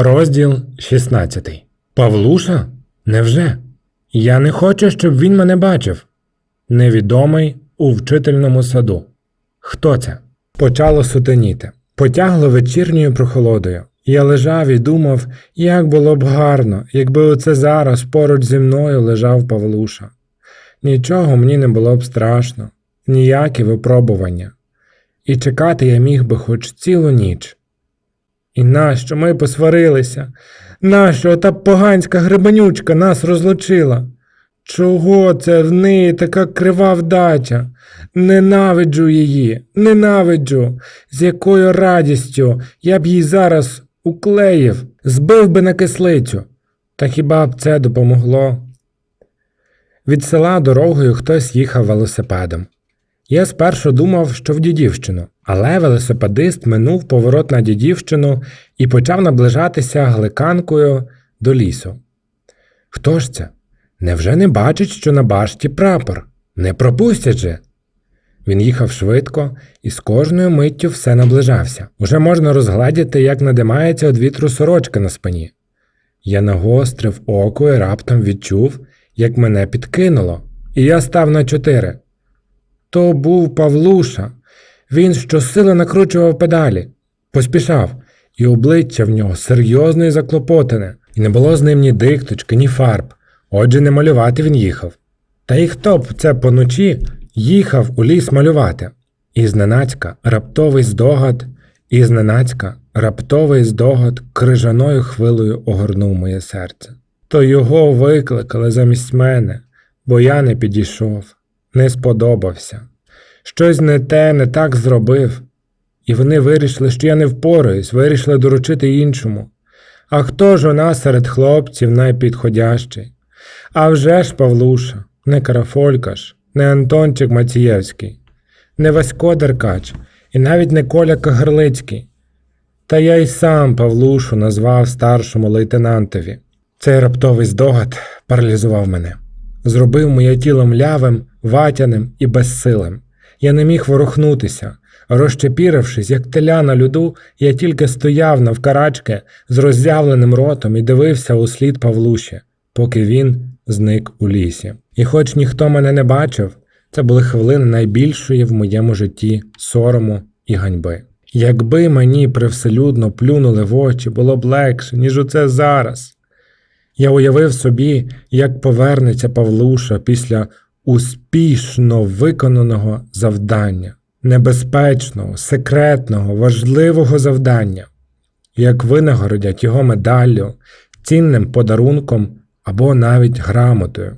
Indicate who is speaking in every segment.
Speaker 1: Розділ 16. Павлуша? Невже? Я не хочу, щоб він мене бачив. Невідомий у вчительному саду. Хто це? Почало сутеніти. Потягло вечірньою прохолодою. Я лежав і думав, як було б гарно, якби оце зараз поруч зі мною лежав Павлуша. Нічого мені не було б страшно, ніякі випробування. І чекати я міг би хоч цілу ніч. І нащо ми посварилися? Нащо та поганська гребенючка нас розлучила? Чого це в неї така крива вдача? Ненавиджу її, ненавиджу, з якою радістю я б їй зараз уклеїв, збив би на кислицю. Та хіба б це допомогло? Від села дорогою хтось їхав велосипедом. Я спершу думав, що в дідівщину, але велосипедист минув поворот на дідівщину і почав наближатися гликанкою до лісу. Хто ж це? Невже не бачить, що на башті прапор? Не пропустять же. Він їхав швидко і з кожною миттю все наближався. Уже можна розгледіти, як надимається від вітру сорочка на спині. Я нагострив око і раптом відчув, як мене підкинуло, і я став на чотири. То був Павлуша. Він щосили накручував педалі, поспішав, і обличчя в нього серйозне і заклопотане, і не було з ним ні дикточки, ні фарб. Отже, не малювати він їхав. Та й хто б це поночі їхав у ліс малювати? І зненацька раптовий здогад, і зненацька раптовий здогад крижаною хвилею огорнув моє серце. То його викликали замість мене, бо я не підійшов, не сподобався. Щось не те, не так зробив. І вони вирішили, що я не впораюсь, вирішили доручити іншому. А хто ж нас серед хлопців найпідходящий? А вже ж Павлуша, не Карафолькаш, не Антончик Мацієвський, не Васько Деркач і навіть не Коля Кагарлицький. Та я й сам Павлушу назвав старшому лейтенантові. Цей раптовий здогад паралізував мене, зробив моє тіло млявим, ватяним і безсилим. Я не міг ворухнутися. Розчепірившись, як теля на льоду, я тільки стояв навкарачки з роззявленим ротом і дивився у слід Павлуші, поки він зник у лісі. І хоч ніхто мене не бачив, це були хвилини найбільшої в моєму житті сорому і ганьби. Якби мені привселюдно плюнули в очі, було б легше, ніж оце зараз. Я уявив собі, як повернеться Павлуша після успішно виконаного завдання, небезпечного, секретного, важливого завдання, як винагородять його медаллю, цінним подарунком або навіть грамотою.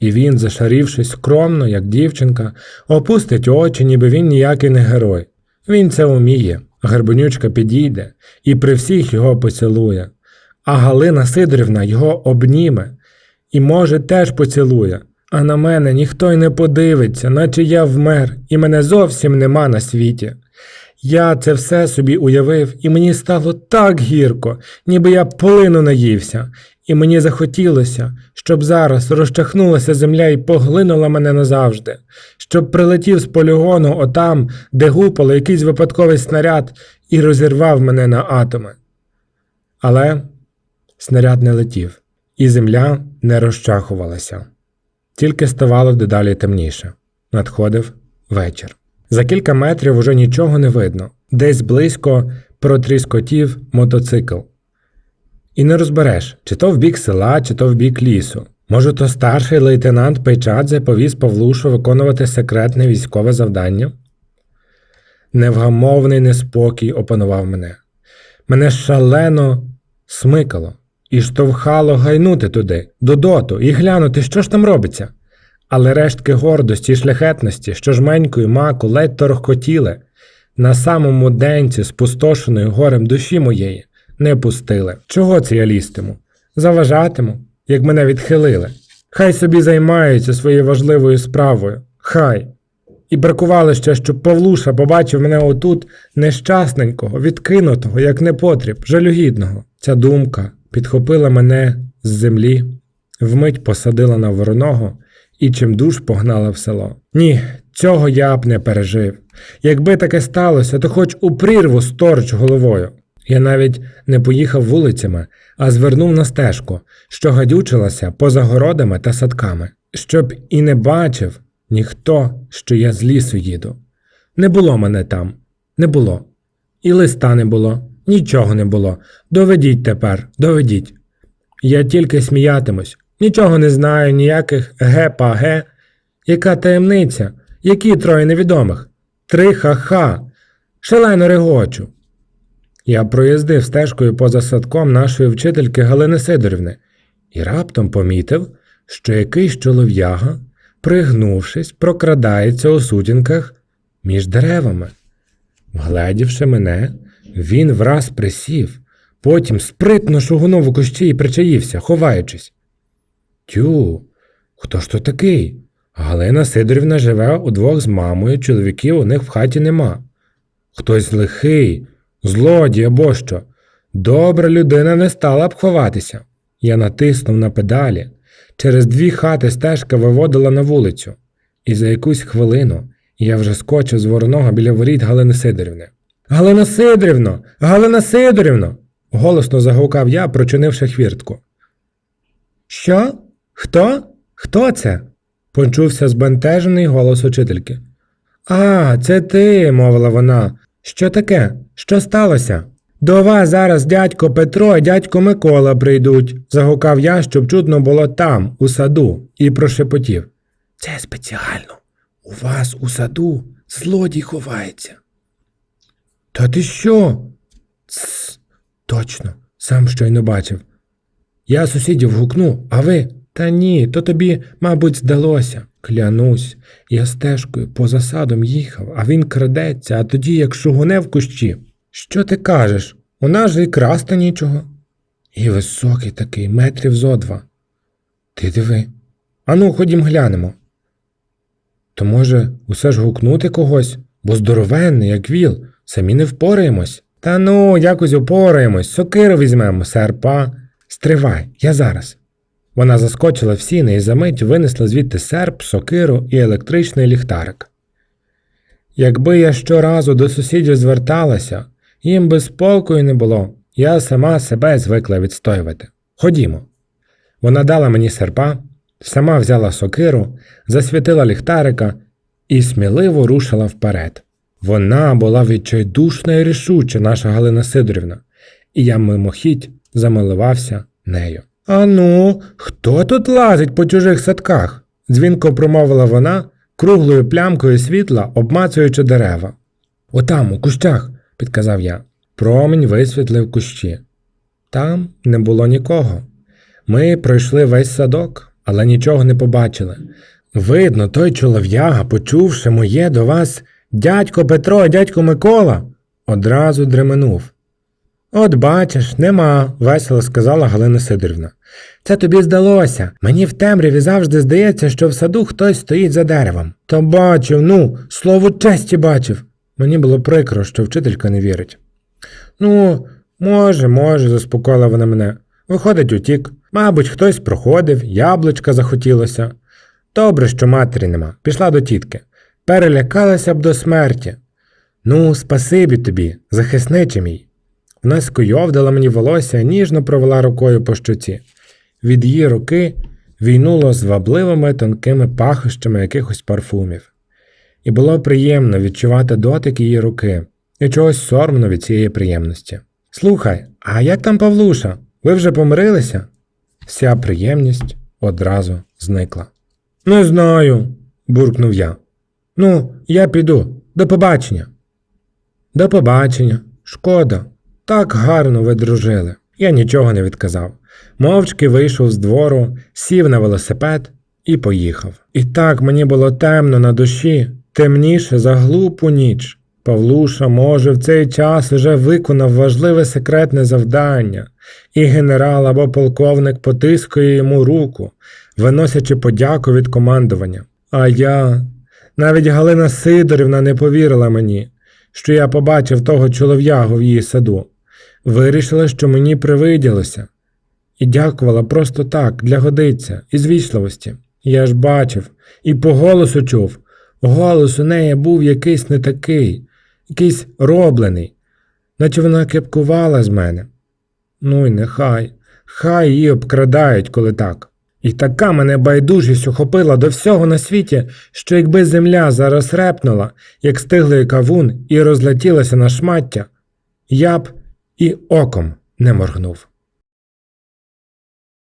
Speaker 1: І він, зашарівшись скромно, як дівчинка, опустить очі, ніби він ніякий не герой. Він це уміє, Гербонючка підійде і при всіх його поцілує, а Галина Сидорівна його обніме і, може, теж поцілує, а на мене ніхто й не подивиться, наче я вмер, і мене зовсім нема на світі. Я це все собі уявив, і мені стало так гірко, ніби я полину наївся, і мені захотілося, щоб зараз розчахнулася земля і поглинула мене назавжди, щоб прилетів з полігону отам, де гупало якийсь випадковий снаряд, і розірвав мене на атоми. Але снаряд не летів, і земля не розчахувалася. Тільки ставало дедалі темніше. Надходив вечір. За кілька метрів уже нічого не видно, десь близько протріскотів мотоцикл. І не розбереш, чи то в бік села, чи то в бік лісу. Може, то старший лейтенант Пейчадзе повіз Павлушу виконувати секретне військове завдання? Невгамовний неспокій опанував мене. Мене шалено смикало і штовхало гайнути туди, до доту, і глянути, що ж там робиться. Але рештки гордості і шляхетності, що жменькою маку ледь торохкотіли, на самому денці спустошеної горем душі моєї, не пустили. Чого це я лістиму? Заважатиму, як мене відхилили. Хай собі займаються своєю важливою справою. Хай. І бракувало ще, щоб Павлуша побачив мене отут нещасненького, відкинутого, як непотріб, жалюгідного. Ця думка підхопила мене з землі, вмить посадила на вороного і чимдуж погнала в село. Ні, цього я б не пережив. Якби таке сталося, то хоч у прірву сторч головою. Я навіть не поїхав вулицями, а звернув на стежку, що гадючилася поза городами та садками, щоб і не бачив ніхто, що я з лісу їду. Не було мене там, не було. І листа не було, нічого не було. Доведіть тепер, доведіть. Я тільки сміятимусь, нічого не знаю, ніяких ге-па-ге. Яка таємниця? Які троє невідомих? Три ха-ха. Шалено регочу. Я проїздив стежкою поза садком нашої вчительки Галини Сидорівни і раптом помітив, що якийсь чолов'яга, пригнувшись, прокрадається у сутінках між деревами. Вгледівши мене, він враз присів, потім спритно шугнув у кущі і причаївся, ховаючись. Тю, хто ж то такий? Галина Сидорівна живе удвох з мамою, чоловіків у них в хаті нема. Хтось лихий, злодій або що. Добра людина не стала б ховатися. Я натиснув на педалі. Через дві хати стежка виводила на вулицю, і за якусь хвилину я вже скочив з вороного біля воріт Галини Сидорівни. Галина Сидорівно! Галина Сидорівно! голосно загукав я, прочинивши хвіртку. Що? Хто? Хто це? почувся збентежений голос учительки. А, це ти, мовила вона. Що таке? Що сталося? До вас зараз дядько Петро і дядько Микола прийдуть, загукав я, щоб чутно було там, у саду, і прошепотів. Це спеціально. У вас у саду злодій ховається. Та ти що? Цс, точно, сам щойно бачив. Я сусідів гукну, а ви? Та ні, то тобі, мабуть, здалося. Клянусь, я стежкою поза садом їхав, а він крадеться, а тоді як шугуне в кущі. Що ти кажеш? У нас же і красти нічого. І високий такий, метрів зо два. Ти диви. Ану, ходім глянемо. То може, усе ж гукнути когось, бо здоровенний, як віл, самі не впораємось. Та ну, якось упораємось, сокиру візьмемо, серпа. Стривай, я зараз. Вона заскочила в сіни і за мить винесла звідти серп, сокиру і електричний ліхтарик. Якби я щоразу до сусідів зверталася, їм би спокою не було, я сама себе звикла відстоювати. Ходімо. Вона дала мені серпа, сама взяла сокиру, засвітила ліхтарика і сміливо рушила вперед. Вона була відчайдушна і рішуча, наша Галина Сидорівна, і я мимохідь замилувався нею. Ану, хто тут лазить по чужих садках? дзвінко промовила вона, круглою плямкою світла, обмацуючи дерева. Отам, у кущах, підказав я. Промінь висвітлив кущі. Там не було нікого. Ми пройшли весь садок, але нічого не побачили. Видно, той чолов'яга, почувши моє до вас дядько Петро, дядько Микола, одразу дременув. От бачиш, нема, весело сказала Галина Сидорівна. Це тобі здалося. Мені в темряві завжди здається, що в саду хтось стоїть за деревом. Та бачив, ну, слово честі бачив. Мені було прикро, що вчителька не вірить. Ну, може, може, заспокоїла вона мене. Виходить, утік. Мабуть, хтось проходив, яблучка захотілося. Добре, що матері нема. Пішла до тітки. Перелякалася б до смерті. Ну, спасибі тобі, захисниче мій. Вона скойовдала мені волосся ніжно провела рукою по щоці. Від її руки війнуло звабливими тонкими пахощами якихось парфумів. І було приємно відчувати дотик її руки і чогось соромно від цієї приємності. Слухай, а як там Павлуша? Ви вже помирилися? Вся приємність одразу зникла. Не знаю, буркнув я. Ну, я піду. До побачення. До побачення. Шкода. Так гарно ви дружили. Я нічого не відказав. Мовчки вийшов з двору, сів на велосипед і поїхав. І так мені було темно на душі, темніше за глупу ніч. Павлуша, може, в цей час уже виконав важливе секретне завдання, і генерал або полковник потискує йому руку, виносячи подяку від командування. А я, навіть Галина Сидорівна не повірила мені, що я побачив того чолов'ягу в її саду. Вирішила, що мені привиділося, і дякувала просто так, для годиця, із вічливості. Я ж бачив, і по голосу чув. Голос у неї був якийсь не такий, якийсь роблений. наче вона кепкувала з мене. Ну й нехай, хай її обкрадають, коли так. І така мене байдужість охопила до всього на світі, що якби земля зараз репнула, як стиглий кавун, і розлетілася на шмаття, я б і оком не моргнув.